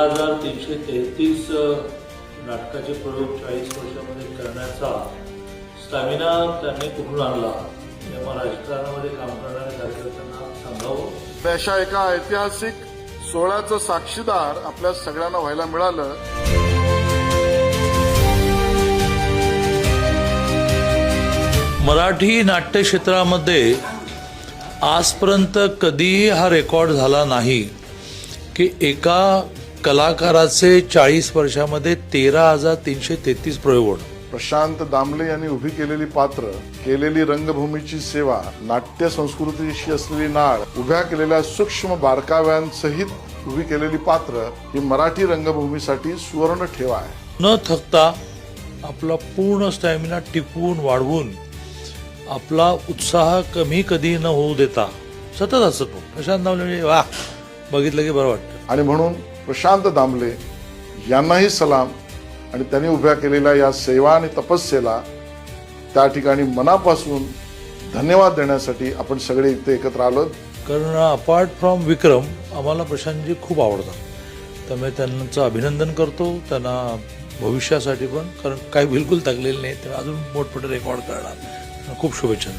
हजार तीनशे तेहतीस नाटकाचे प्रयोग चाळीस वर्षामध्ये करण्याचा स्टॅमिना त्यांनी कुठून आणला? हे मला राजकारणामध्ये काम करणाऱ्या कार्यकर्त्यांना सांगावं. अशा एका ऐतिहासिक सोहळ्याचं साक्षीदार आपल्या सगळ्यांना व्हायला मिळालं. मराठी नाट्य क्षेत्रामध्ये आजपर्यंत कधीही हा रेकॉर्ड झाला नाही की एका कलाकाराचे चाळीस वर्षामध्ये तेरा हजार तीनशे तेहतीस प्रयोग. होणं प्रशांत दामले यांनी उभी केलेली पात्र केलेली रंगभूमीची सेवा नाट्य संस्कृतीशी असलेली नाळ उभ्या केलेल्या सूक्ष्म बारकाव्यांसहित उभी केलेली पात्र ही मराठी रंगभूमीसाठी सुवर्ण ठेवा आहे. न थकता आपला पूर्ण स्टॅमिना टिकवून वाढवून आपला उत्साह कमी कधी न होऊ देता सतत असतो प्रशांत दामले म्हणजे वा बघितलं की बरं वाटतं. आणि म्हणून प्रशांत दामले यांनाही सलाम आणि त्यांनी उभ्या केलेल्या या सेवा आणि तपस्येला त्या ठिकाणी मनापासून धन्यवाद देण्यासाठी आपण सगळे इथे एकत्र आलो कारण अपार्ट फ्रॉम विक्रम आम्हाला प्रशांतजी खूप आवडतात. त्यामुळे त्यांचं अभिनंदन करतो त्यांना भविष्यासाठी पण कारण काही बिलकुल थकलेले नाही तर अजून मोठमोठे रेकॉर्ड करणार. खूप शुभेच्छा.